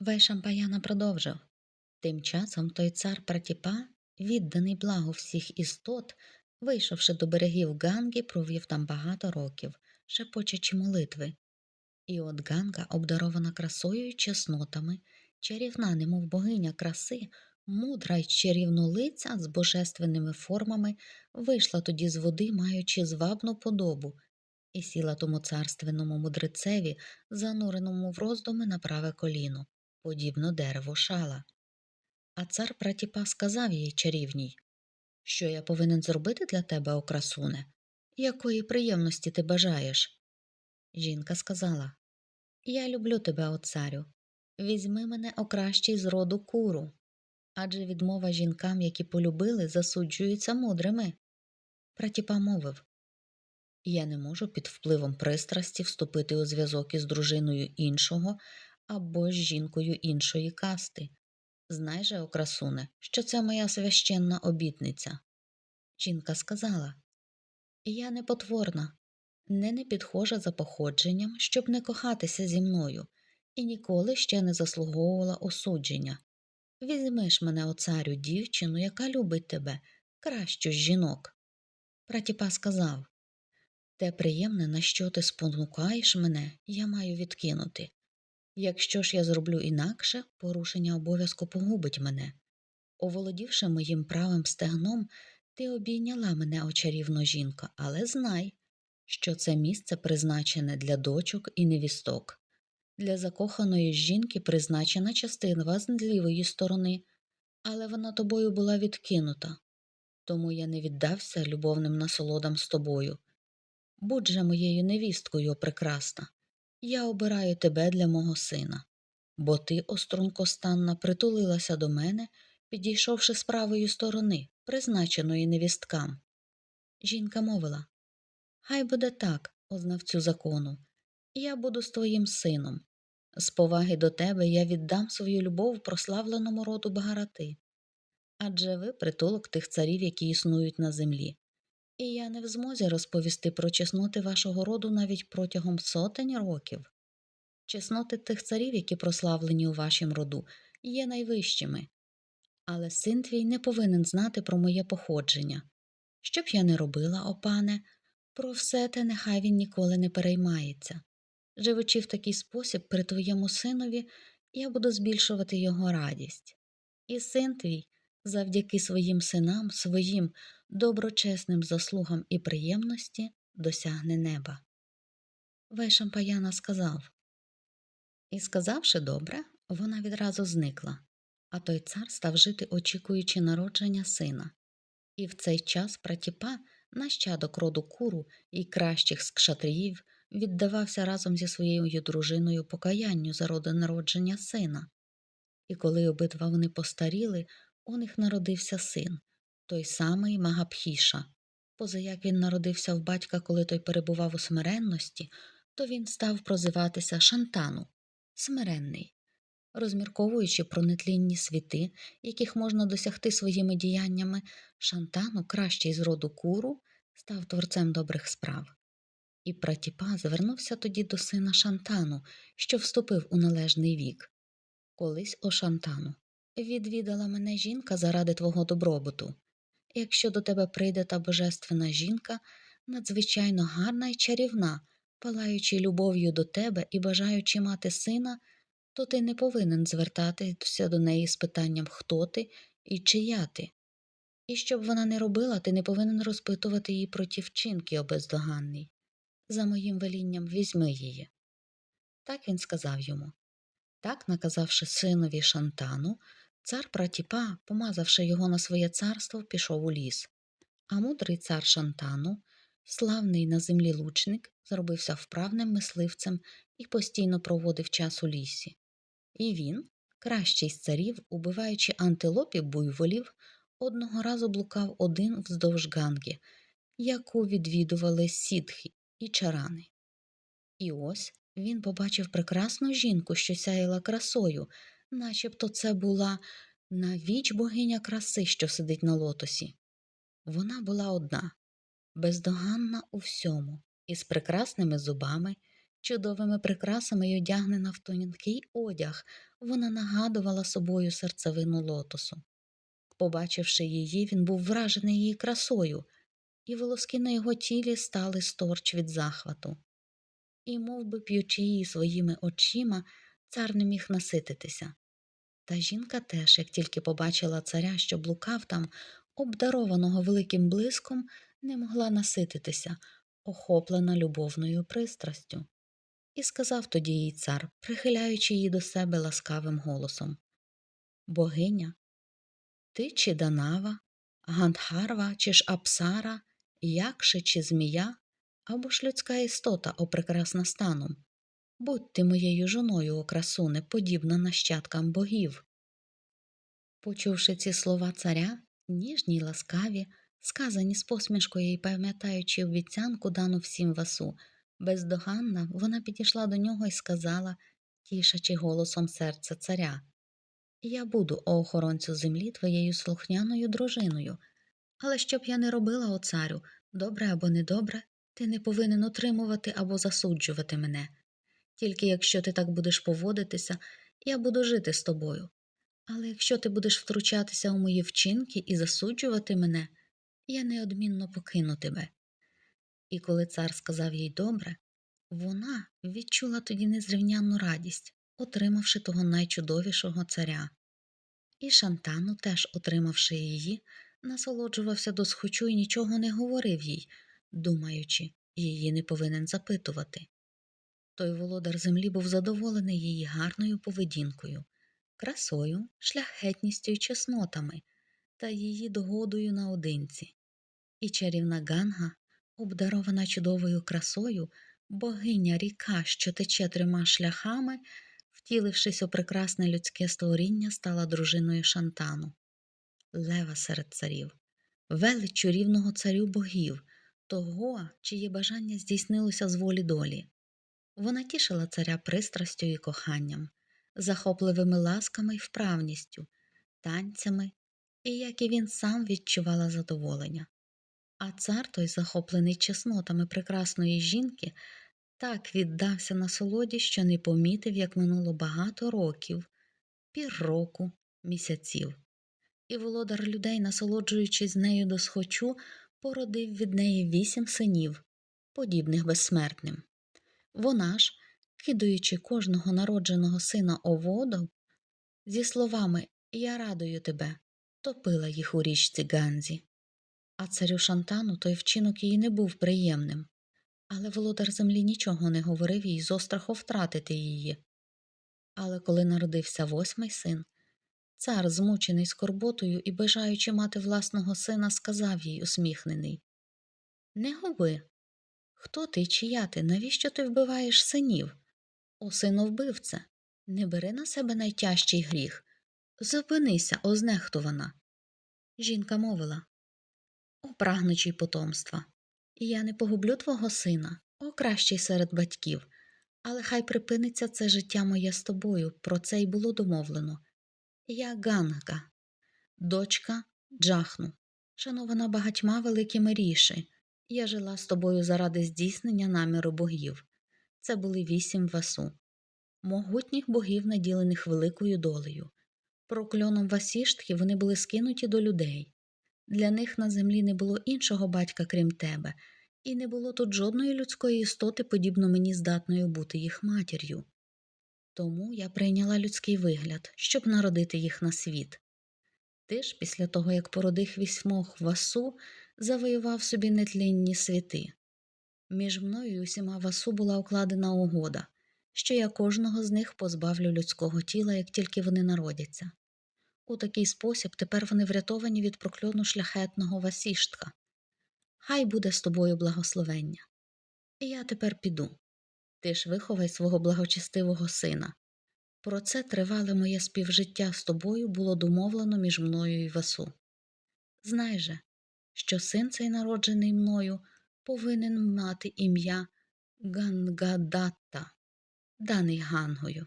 Вайшампаяна продовжив. Тим часом той цар Пратіпа, відданий благу всіх істот, вийшовши до берегів Ганги, провів там багато років, шепочучи молитви. І от Ганга, обдарована красою й чеснотами, чарівна, немов богиня краси, мудра й чарівнолиця з божественними формами, вийшла тоді з води, маючи звабну подобу, і сіла тому царственному мудрецеві, зануреному в роздуми на праве коліно, подібно дереву шала. А цар Пратіпа сказав їй чарівній, що я повинен зробити для тебе, о красуне? Якої приємності ти бажаєш? Жінка сказала Я люблю тебе, о царю. Візьми мене о кращий з роду куру. Адже відмова жінкам, які полюбили, засуджується мудрими. Пратіпа мовив Я не можу під впливом пристрасті вступити у зв'язок із дружиною іншого або з жінкою іншої касти. Знай же, о красуне, що це моя священна обітниця. Жінка сказала Я не потворна, не не підхожа за походженням, щоб не кохатися зі мною, і ніколи ще не заслуговувала осудження. Візьми ж мене, о царю, дівчину, яка любить тебе, кращу з жінок. Пратіпа сказав Те приємне, на що ти спонукаєш мене, я маю відкинути. Якщо ж я зроблю інакше, порушення обов'язку погубить мене. Оволодівши моїм правим стегном, ти обійняла мене очарівно жінка, але знай, що це місце призначене для дочок і невісток. Для закоханої жінки призначена частина з лівої сторони, але вона тобою була відкинута, тому я не віддався любовним насолодам з тобою. Будь же моєю невісткою, прекрасна, я обираю тебе для мого сина, бо ти, острункостанна, притулилася до мене, підійшовши з правої сторони, призначеної невісткам. Жінка мовила Хай буде так, ознавцю закону, я буду з твоїм сином. З поваги до тебе я віддам свою любов прославленому роду Багарати. Адже ви притулок тих царів, які існують на землі, і я не в змозі розповісти про чесноти вашого роду навіть протягом сотень років. Чесноти тих царів, які прославлені у вашім роду, є найвищими, але син твій не повинен знати про моє походження. Що б я не робила, о пане, про все те нехай він ніколи не переймається. Живучи в такий спосіб при твоєму синові, я буду збільшувати його радість. І син твій, завдяки своїм синам, своїм доброчесним заслугам і приємності, досягне неба. Вайшампаяна сказав І, сказавши добре, вона відразу зникла, а той цар став жити, очікуючи народження сина. І в цей час Пратіпа, нащадок роду куру і кращих з віддавався разом зі своєю дружиною покаянню за роди народження сина. І коли обидва вони постаріли, у них народився син, той самий Магапхіша. Позаяк він народився в батька, коли той перебував у смиренності, то він став прозиватися Шантану смиренний. Розмірковуючи про нетлінні світи, яких можна досягти своїми діяннями, Шантану, кращий з роду куру, став творцем добрих справ. І Пратіпа звернувся тоді до сина Шантану, що вступив у належний вік. Колись о Шантану, відвідала мене жінка заради твого добробуту. Якщо до тебе прийде та божественна жінка, надзвичайно гарна і чарівна, палаючи любов'ю до тебе і бажаючи мати сина, то ти не повинен звертатися до неї з питанням, хто ти і чия ти. І щоб вона не робила, ти не повинен розпитувати її про ті вчинки, обездоганний. За моїм велінням візьми її. Так він сказав йому. Так, наказавши синові Шантану, цар Пратіпа, помазавши його на своє царство, пішов у ліс. А мудрий цар Шантану, славний на землі лучник, зробився вправним мисливцем і постійно проводив час у лісі. І він, кращий з царів, убиваючи антилоп буйволів, одного разу блукав один вздовж ганги, яку відвідували сітхи і чарани. І ось він побачив прекрасну жінку, що сяяла красою, начебто це була навіч богиня краси, що сидить на лотосі. Вона була одна, бездоганна у всьому, із прекрасними зубами, Чудовими прикрасами й одягнена в тонкий одяг, вона нагадувала собою серцевину лотосу. Побачивши її, він був вражений її красою, і волоски на його тілі стали сторч від захвату. І, мов би п'ючи її своїми очима, цар не міг насититися. Та жінка теж, як тільки побачила царя, що блукав там, обдарованого великим блиском, не могла насититися, охоплена любовною пристрастю. І сказав тоді їй цар, прихиляючи її до себе ласкавим голосом Богиня, ти чи Данава, Гандхарва, чи ж Апсара, Якше чи змія, або ж людська істота, о прекрасна станом. Будь ти моєю жоною, о красуне, подібна нащадкам богів. Почувши ці слова царя, ніжні й ласкаві, сказані з посмішкою і пам'ятаючи обіцянку дану всім васу, бездоганна, вона підійшла до нього і сказала, тішачи голосом серця царя Я буду, о охоронцю землі, твоєю слухняною дружиною. Але щоб я не робила, о царю, добре або недобре, ти не повинен утримувати або засуджувати мене. Тільки якщо ти так будеш поводитися, я буду жити з тобою. Але якщо ти будеш втручатися у мої вчинки і засуджувати мене, я неодмінно покину тебе. І коли цар сказав їй добре, вона відчула тоді незрівнянну радість, отримавши того найчудовішого царя. І Шантану, теж отримавши її, насолоджувався досхочу і нічого не говорив їй, думаючи, її не повинен запитувати. Той володар землі був задоволений її гарною поведінкою, красою, шляхетністю й чеснотами та її догодою наодинці. І чарівна Ганга, обдарована чудовою красою, богиня ріка, що тече трьома шляхами, втілившись у прекрасне людське створіння, стала дружиною Шантану, лева серед царів, величчю рівного царю богів, того, чиє бажання здійснилося з волі долі. Вона тішила царя пристрастю і коханням, захопливими ласками й вправністю, танцями, і як і він сам відчувала задоволення. А цар той, захоплений чеснотами прекрасної жінки, так віддався насолоді, що не помітив, як минуло багато років, півроку, місяців. І володар людей, насолоджуючись нею до схочу, породив від неї вісім синів, подібних безсмертним. Вона ж, кидаючи кожного народженого сина у воду, зі словами Я радую тебе, топила їх у річці Ганзі. А царю Шантану той вчинок їй не був приємним, але володар землі нічого не говорив їй з остраху втратити її. Але коли народився восьмий син, цар, змучений скорботою і бажаючи мати власного сина, сказав їй усміхнений Не губи, Хто ти, чия ти? Навіщо ти вбиваєш синів? О, сину вбивце, не бери на себе найтяжчий гріх. Зупинися, ознехтувана. Жінка мовила О, прагнучий потомства. Я не погублю твого сина, о кращий серед батьків, але хай припиниться це життя моє з тобою, про це й було домовлено. Я Ганга, дочка Джахну, шанована багатьма великими ріші. Я жила з тобою заради здійснення наміру богів. Це були вісім васу, могутніх богів, наділених великою долею. Прокльоном Васіштхи вони були скинуті до людей. Для них на землі не було іншого батька, крім тебе, і не було тут жодної людської істоти, подібно мені здатною бути їх матір'ю. Тому я прийняла людський вигляд, щоб народити їх на світ. Ти ж, після того, як породив вісьмох васу, завоював собі нетлінні світи. Між мною і усіма васу була укладена угода, що я кожного з них позбавлю людського тіла, як тільки вони народяться. У такий спосіб тепер вони врятовані від прокльону шляхетного Васіштка. Хай буде з тобою благословення. І я тепер піду. Ти ж виховай свого благочестивого сина. Про це тривале моє співжиття з тобою було домовлено між мною і Васу. Знай же, що син цей народжений мною повинен мати ім'я Гангадатта, даний Гангою.